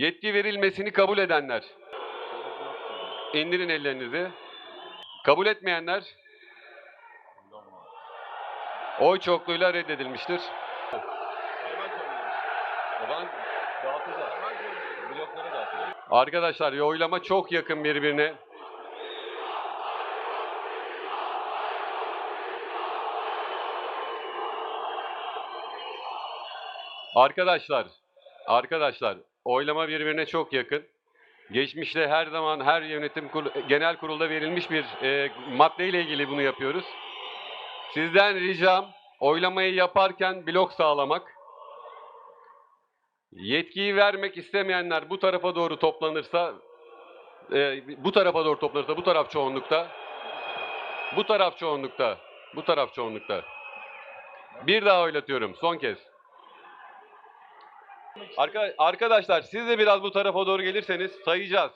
Yetki verilmesini kabul edenler. İndirin ellerinizi. Kabul etmeyenler. Oy çokluğuyla reddedilmiştir. Arkadaşlar oylama çok yakın birbirine. Arkadaşlar, arkadaşlar oylama birbirine çok yakın. Geçmişte her zaman her yönetim kurulu- genel kurulda verilmiş bir e, maddeyle ilgili bunu yapıyoruz. Sizden ricam oylamayı yaparken blok sağlamak. Yetkiyi vermek istemeyenler bu tarafa doğru toplanırsa, e, bu tarafa doğru toplanırsa bu taraf çoğunlukta, bu taraf çoğunlukta, bu taraf çoğunlukta. Bir daha oylatıyorum son kez. Arka- arkadaşlar siz de biraz bu tarafa doğru gelirseniz sayacağız.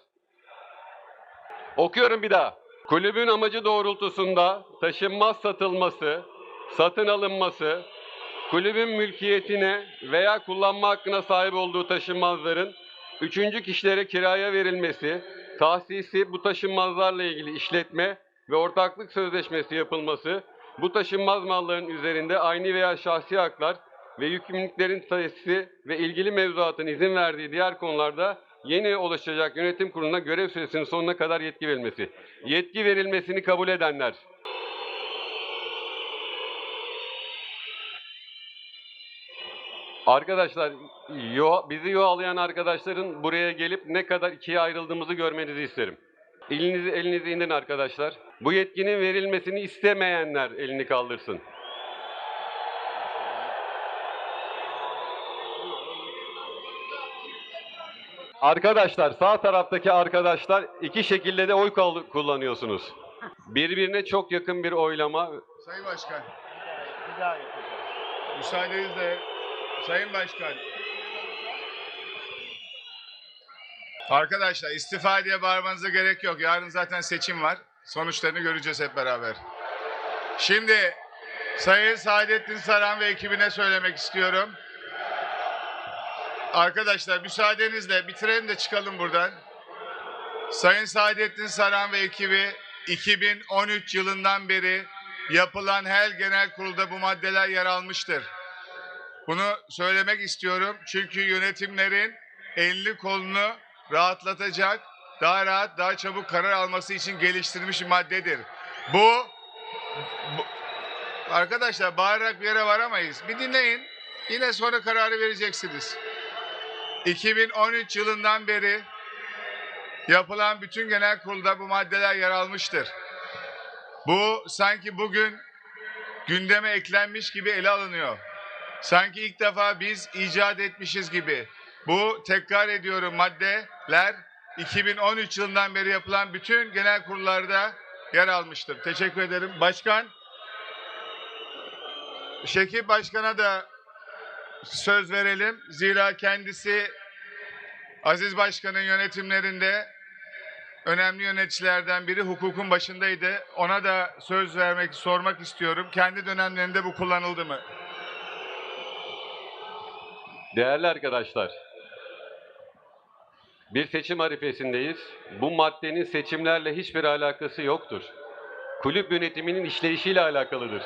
Okuyorum bir daha. Kulübün amacı doğrultusunda taşınmaz satılması, satın alınması, kulübün mülkiyetine veya kullanma hakkına sahip olduğu taşınmazların üçüncü kişilere kiraya verilmesi, tahsisi bu taşınmazlarla ilgili işletme ve ortaklık sözleşmesi yapılması, bu taşınmaz malların üzerinde aynı veya şahsi haklar ve yükümlülüklerin tesisi ve ilgili mevzuatın izin verdiği diğer konularda yeni oluşacak yönetim kuruluna görev süresinin sonuna kadar yetki verilmesi. Yetki verilmesini kabul edenler. Arkadaşlar, yo, bizi yoğalayan arkadaşların buraya gelip ne kadar ikiye ayrıldığımızı görmenizi isterim. Elinizi, elinizi indirin arkadaşlar. Bu yetkinin verilmesini istemeyenler elini kaldırsın. Arkadaşlar sağ taraftaki arkadaşlar iki şekilde de oy kullanıyorsunuz. Birbirine çok yakın bir oylama. Sayın Başkan, Bir daha yapacağız. müsaadenizle Sayın Başkan. Arkadaşlar istifa diye bağırmanıza gerek yok. Yarın zaten seçim var. Sonuçlarını göreceğiz hep beraber. Şimdi Sayın Saadettin Saran ve ekibine söylemek istiyorum. Arkadaşlar müsaadenizle bitirelim de çıkalım buradan. Sayın Saadettin Saran ve ekibi 2013 yılından beri yapılan her genel kurulda bu maddeler yer almıştır. Bunu söylemek istiyorum çünkü yönetimlerin elini kolunu rahatlatacak, daha rahat, daha çabuk karar alması için geliştirilmiş bir maddedir. Bu, bu arkadaşlar bağırarak bir yere varamayız. Bir dinleyin. Yine sonra kararı vereceksiniz. 2013 yılından beri yapılan bütün genel kurulda bu maddeler yer almıştır. Bu sanki bugün gündeme eklenmiş gibi ele alınıyor. Sanki ilk defa biz icat etmişiz gibi. Bu tekrar ediyorum maddeler 2013 yılından beri yapılan bütün genel kurullarda yer almıştır. Teşekkür ederim. Başkan, Şekip Başkan'a da söz verelim. Zira kendisi Aziz Başkan'ın yönetimlerinde önemli yöneticilerden biri hukukun başındaydı. Ona da söz vermek, sormak istiyorum. Kendi dönemlerinde bu kullanıldı mı? Değerli arkadaşlar, bir seçim arifesindeyiz. Bu maddenin seçimlerle hiçbir alakası yoktur. Kulüp yönetiminin işleyişiyle alakalıdır.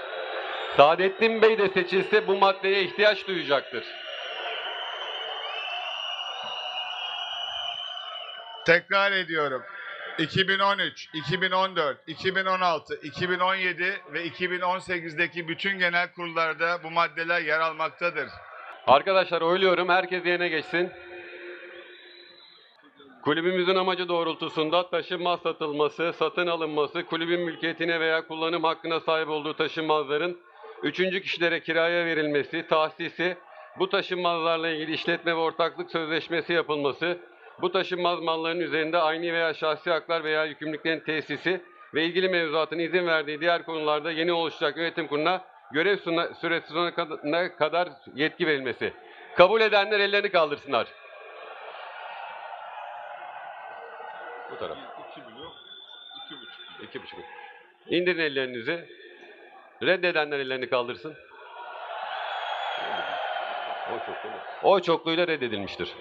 Saadettin Bey de seçilse bu maddeye ihtiyaç duyacaktır. Tekrar ediyorum. 2013, 2014, 2016, 2017 ve 2018'deki bütün genel kurullarda bu maddeler yer almaktadır. Arkadaşlar oyluyorum. Herkes yerine geçsin. Kulübümüzün amacı doğrultusunda taşınmaz satılması, satın alınması, kulübün mülkiyetine veya kullanım hakkına sahip olduğu taşınmazların üçüncü kişilere kiraya verilmesi, tahsisi, bu taşınmazlarla ilgili işletme ve ortaklık sözleşmesi yapılması, bu taşınmaz malların üzerinde aynı veya şahsi haklar veya yükümlülüklerin tesisi ve ilgili mevzuatın izin verdiği diğer konularda yeni oluşacak yönetim kuruluna görev süresi sonuna kad- kadar yetki verilmesi. Kabul edenler ellerini kaldırsınlar. Bu taraf. İki blok, iki buçuk. İki buçuk. İndirin ellerinizi. Reddedenler ellerini kaldırsın. O çokluğuyla. Reddedilmiştir.